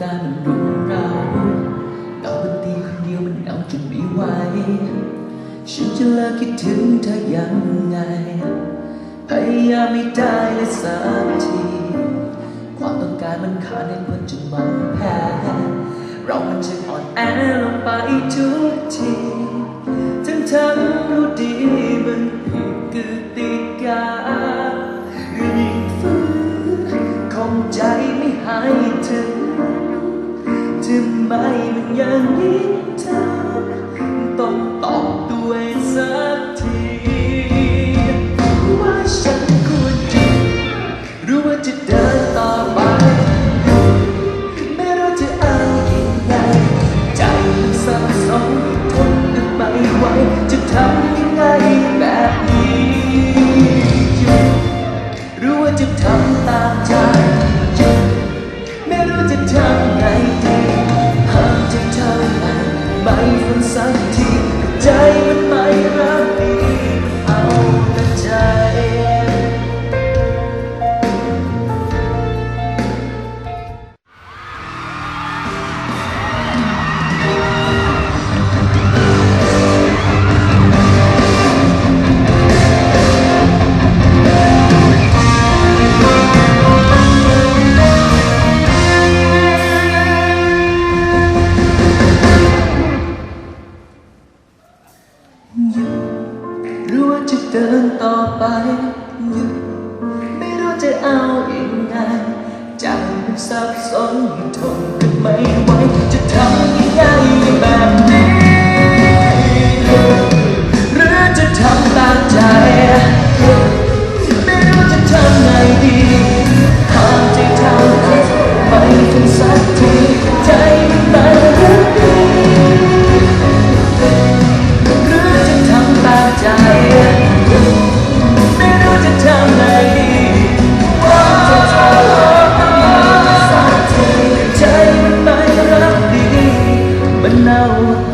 การมันรุเราเราเป็นตีคนเดียวมันเหงาจนไม่ไหว ฉันจะเลิกคิดถึงเธอยังไง พยายามไม่ได้เลยสักที ความต้องการมันขาดในคนจนมองแพ้ เรามันจะอ่อนแอลงไปทุกที อย่างนี้เธอต้องตอบด้วยซ้ำ ใจ รู้ว่าจะเดินต่อไปยุดไม่รู้จะเอาอีกไงใจมันสับสนทนกันไม่ไหว know.